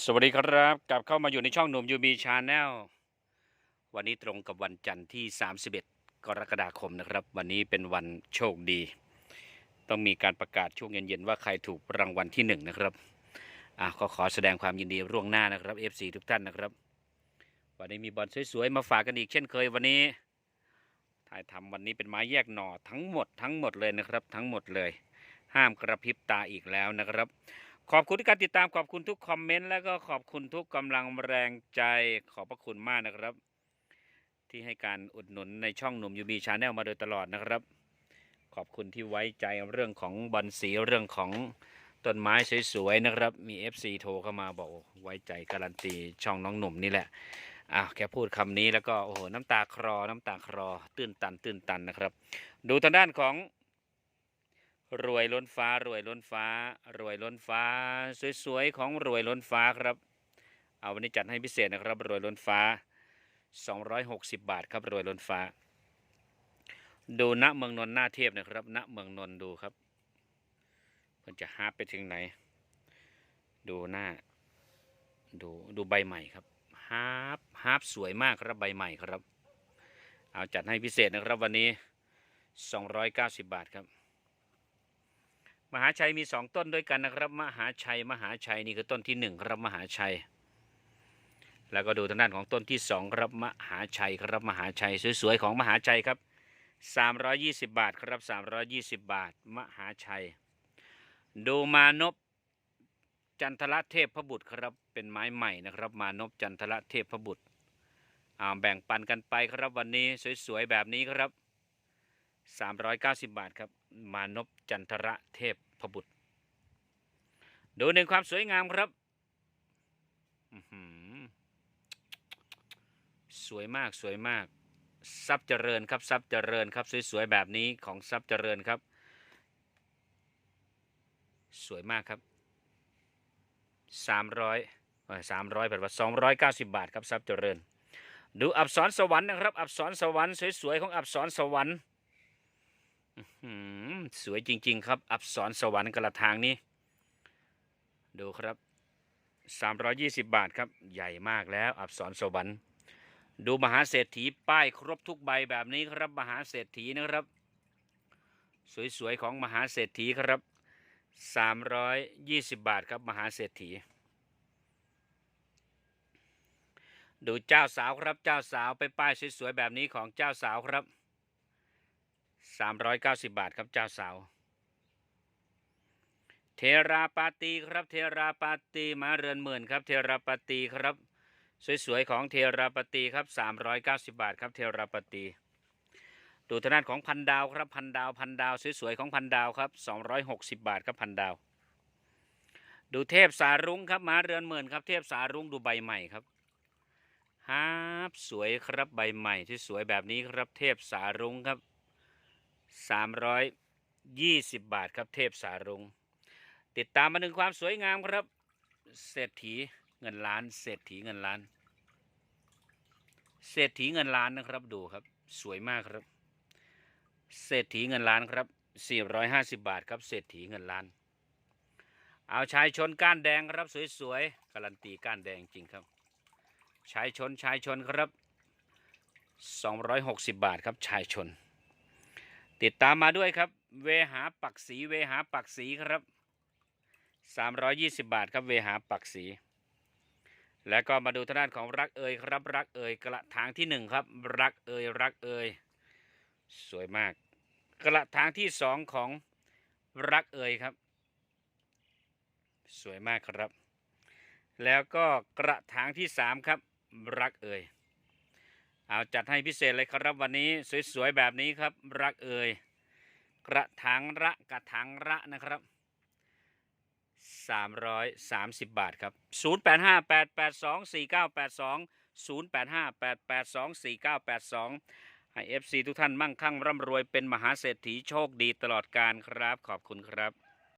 สวัสดีครับ กลับเข้ามาอยู่ในช่องหนุ่มยูบีชาแนลวันนี้ตรงกับวันจันทร์ที่ 31 กรกฎาคมนะครับ วันนี้เป็นวันโชคดี ต้องมีการประกาศช่วงเย็นๆว่าใครถูกรางวัลที่หนึ่งนะครับอะก็ขอแสดงความยินดีร่วงหน้านะครับ FC ทุกท่านนะครับ วันนี้มีบอลสวยๆ มาฝากกันอีกเช่นเคยวันนี้ ถ่ายทำวันนี้เป็นไม้แยกหน่อทั้งหมดทั้งหมดเลยนะครับ ทั้งหมดเลย ห้ามกระพริบตาอีกแล้วนะครับ ขอบคุณที่การติดตามขอบคุณทุกคอมเมนต์แล้วก็ขอบคุณทุกกำลังแรงใจ ขอบพระคุณมากนะครับ ที่ให้การอุดหนุนในช่องหนุ่มยูบีชาแนลมาโดยตลอดนะครับ ขอบคุณที่ไว้ใจเรื่องของบอลสีเรื่องของต้นไม้สวยๆนะครับ มี FC โทรเข้ามาบอกไว้ใจการันตีช่องน้องหนุ่มนี่แหละอะแค่พูดคำนี้แล้วก็โอ้โหน้ำตาคลอน้ำตาคลอตื้นตันตื้นตันนะครับ ดูทางด้านของ รวยล้นฟ้ารวยล้นฟ้า รวยล้นฟ้า สวยๆของรวยล้นฟ้าครับ เอาวันนี้จัดให้พิเศษนะครับ รวยล้นฟ้า 260 บาทครับรวยล้นฟ้า ดูณเมืองนนท์หน้าเทพนะครับณเมืองนนท์ดูครับมันจะฮาร์ปไปถึงไหน ดูหน้า ดูดูใบใหม่ครับฮาร์ปฮาร์ปสวยมากครับใบใหม่ครับ เอาจัดให้พิเศษนะครับวันนี้ 290 บาทครับ มหาชัยมีสองต้นด้วยกันนะครับ มหาชัยมหาชัยนี่คือต้นที่หนึ่งครับมหาชัย แล้วก็ดูทางด้านของต้นที่สองครับมหาชัยครับมหาชัยสวยๆของมหาชัยครับ320 บาทครับ 320 บาท มหาชัย ดูมานพจันทรเทพพบุตรครับเป็นไม้ใหม่นะครับ มานพจันทรเทพพบุตรอาแบ่งปันกันไปครับวันนี้สวยๆแบบนี้ครับ 390 บาทครับ มานพจันทระเทพพบุตร ดูหนึ่งความสวยงามครับสวยมากสวยมากทรัพย์เจริญครับทรัพย์เจริญครับ สวยๆแบบนี้ของทรัพย์เจริญครับ สวยมากครับสามร้อยสามร้อยแปลว่าสองร้อยเก้าสิบบาทครับทรัพย์เจริญ ดูอับสรสวรรค์นะครับ อับสรสวรรค์สวยๆของอับสรสวรรค์ สวยจริง ๆ ครับ อับสรสวรรค์กระทางนี้ ดูครับ 320 บาทครับ ใหญ่มากแล้ว อับสรสวรรค์ ดูมหาเศรษฐีป้ายครบทุกใบแบบนี้ครับ มหาเศรษฐีนะครับ สวย ๆ ของมหาเศรษฐีครับ 320 บาทครับ มหาเศรษฐีดูเจ้าสาวครับเจ้าสาวไปป้ายสวยๆแบบนี้ของเจ้าสาวครับ 390บาทครับเจ้าสาว เทราปาตีครับเทราปาตีมาเรือนหมื่นครับ เทราปาตีครับ สวยๆของเทราปาตีครับ390บาทครับเทราปาตีดูทางด้านของพันดาวครับพันดาวพันดาวสวยๆของพันดาวครับ260บาทครับพันดาว ดูเทพสารุ้งครับมาเรือนหมื่นครับเทพสารุ้งดูใบใหม่ครับฮาบสวยครับใบใหม่ที่สวยแบบนี้ครับเทพสารุ้งครับ 320 บาทครับเทพสารุง ติดตามมาหนึ่งความสวยงามครับ เศรษฐีเงินล้าน เศรษฐีเงินล้าน เศรษฐีเงินล้านนะครับดูครับ สวยมากครับ เศรษฐีเงินล้านครับ 450 บาทครับเศรษฐีเงินล้าน เอาชายชนก้านแดงครับสวยๆการันตีก้านแดงจริงครับชายชนชายชนครับ 260 บาทครับชายชน ติดตามมาด้วยครับ เวหาปักสีเวหาปักสีครับ 320 บาทครับเวหาปักสี แล้วก็มาดูทางด้านของรักเอยครับ รักเอยกระถางที่หนึ่งครับ รักเอยรักเอยสวยมาก กระถางที่สองของรักเอยครับ สวยมากครับ แล้วก็กระถางที่สามครับ รักเอย เอาจัดให้พิเศษเลยครับวันนี้สวยๆแบบนี้ครับ รักเอ่ยกระถางระกระถางระนะครับ 330 บาทครับ 0858824982 0858824982 ให้ FC ทุกท่านมั่งคั่งร่ำรวยเป็นมหาเศรษฐีโชคดีตลอดการครับ ขอบคุณครับ